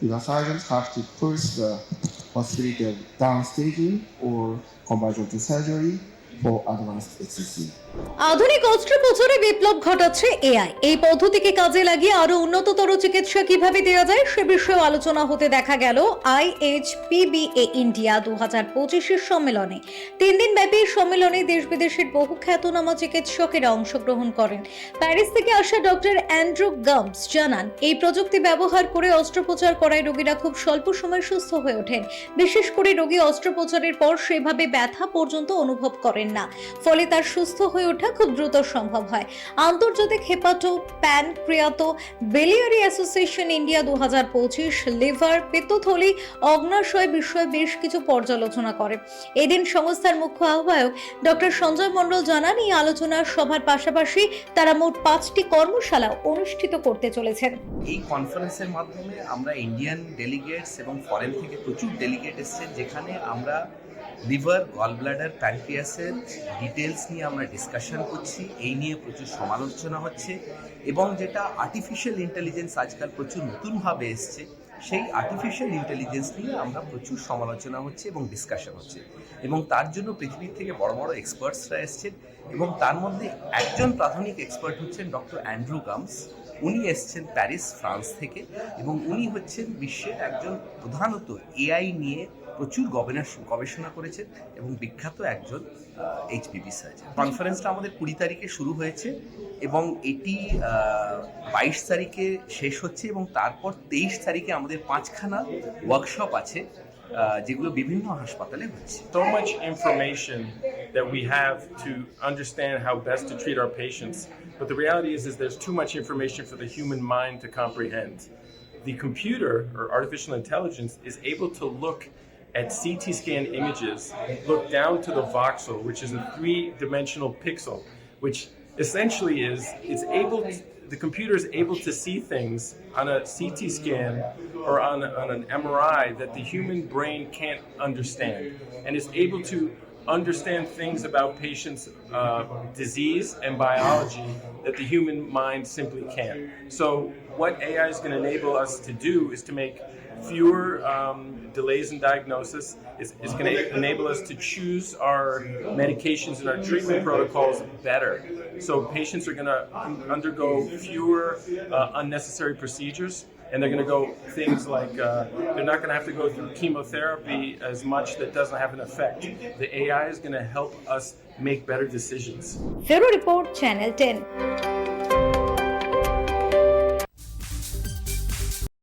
the surgeons have to push the possibility of downstaging or conversion to surgery for advanced HCC. আধুনিক অস্ত্রোপচারে বিপ্লব ঘটাচ্ছে AI. এই পদ্ধতিকে কাজে লাগিয়ে আরও উন্নততর চিকিৎসা কীভাবে দেওয়া যায় সে বিষয়ে আলোচনা হতে দেখা গেল আইএইচপিবিএ ইন্ডিয়া দু হাজার পঁচিশের সম্মেলনে। তিন দিন ব্যাপী সম্মেলনে দেশ বিদেশের বহু খ্যাতনামা চিকিৎসকেরা অংশগ্রহণ করেন। প্যারিস থেকে আসা ডক্টর অ্যান্ড্রু গামস জানান, এই প্রযুক্তি ব্যবহার করে অস্ত্রোপচার করায় রোগীরা খুব স্বল্প সময় সুস্থ হয়ে ওঠেন। বিশেষ করে রোগী অস্ত্রোপচারের পর সেভাবে ব্যথা পর্যন্ত অনুভব করেন না। ফলে তার সুস্থ হয়ে ওঠা খুব দ্রুত সম্ভব হয়। আন্তর্জাতিক hepato, pancreato, biliary association India দু হাজার পঁচিশ, লিভার পিত্তথলি অগ্নাশয় বিষয়ে বেশ কিছু পর্যালোচনা করে। এদিন সংস্থার মুখ্য আহ্বায়ক ডক্টর সঞ্জয় মণ্ডল জানান, এই আলোচনা সভার পাশাপাশি তারা মোট পাঁচটি কর্মশালা অনুষ্ঠিত করতে চলেছেন। এই কনফারেন্সের মাধ্যমে আমরা ইন্ডিয়ান ডেলিগেটস এবং ফরেন থেকে প্রচুর ডেলিগেট এসছেন, যেখানে আমরা লিভার গল ব্লাডার প্যানক্রিয়াসের ডিটেলস নিয়ে আমরা ডিসকাশন করছি। এই নিয়ে প্রচুর সমালোচনা হচ্ছে এবং যেটা আর্টিফিশিয়াল ইন্টেলিজেন্স আজকাল প্রচুর নতুনভাবে এসছে সেই আর্টিফিশিয়াল ইন্টেলিজেন্স নিয়ে আমরা প্রচুর সমালোচনা হচ্ছে এবং ডিসকাশন হচ্ছে। এবং তার জন্য পৃথিবীর থেকে বড় বড় এক্সপার্টসরা এসছেন এবং তার মধ্যে একজন প্রাথমিক এক্সপার্ট হচ্ছেন ডক্টর অ্যান্ড্রু গামস। উনি এসছেন প্যারিস, ফ্রান্স থেকে এবং উনি হচ্ছেন বিশ্বের একজন প্রধানত এআই নিয়ে প্রচুর গবেষণা করেছেন এবং বিখ্যাত একজন এইচপিভি সার্জন কনফারেন্সটা আমাদের কুড়ি তারিখে শুরু হয়েছে এবং এটি বাইশ তারিখে শেষ হচ্ছে এবং তারপর তেইশ তারিখে আমাদের পাঁচখানা ওয়ার্কশপ আছে আহ, যেগুলো বিভিন্ন হাসপাতালে হচ্ছে so much information that we have to understand how best to treat our patients. But the reality is, is there's too much information for the human mind to comprehend. The computer or artificial intelligence is able to look at CT scan images, look down to the voxel, which is a three-dimensional pixel, which essentially is it's able to, the computer is able to see things on a CT scan or on, on an MRI that the human brain can't understand, and is able to understand things about patients' uh, disease and biology that the human mind simply can't. So, what AI is going to enable us to do is to make fewer um, delays in diagnosis. It's, it's going to enable us to choose our medications and our treatment protocols better. So patients are going to undergo fewer uh, unnecessary procedures and they're going to go things like uh, they're not going to have to go through chemotherapy as much that doesn't have an effect. The AI is going to help us make better decisions. Fero Report Channel 10.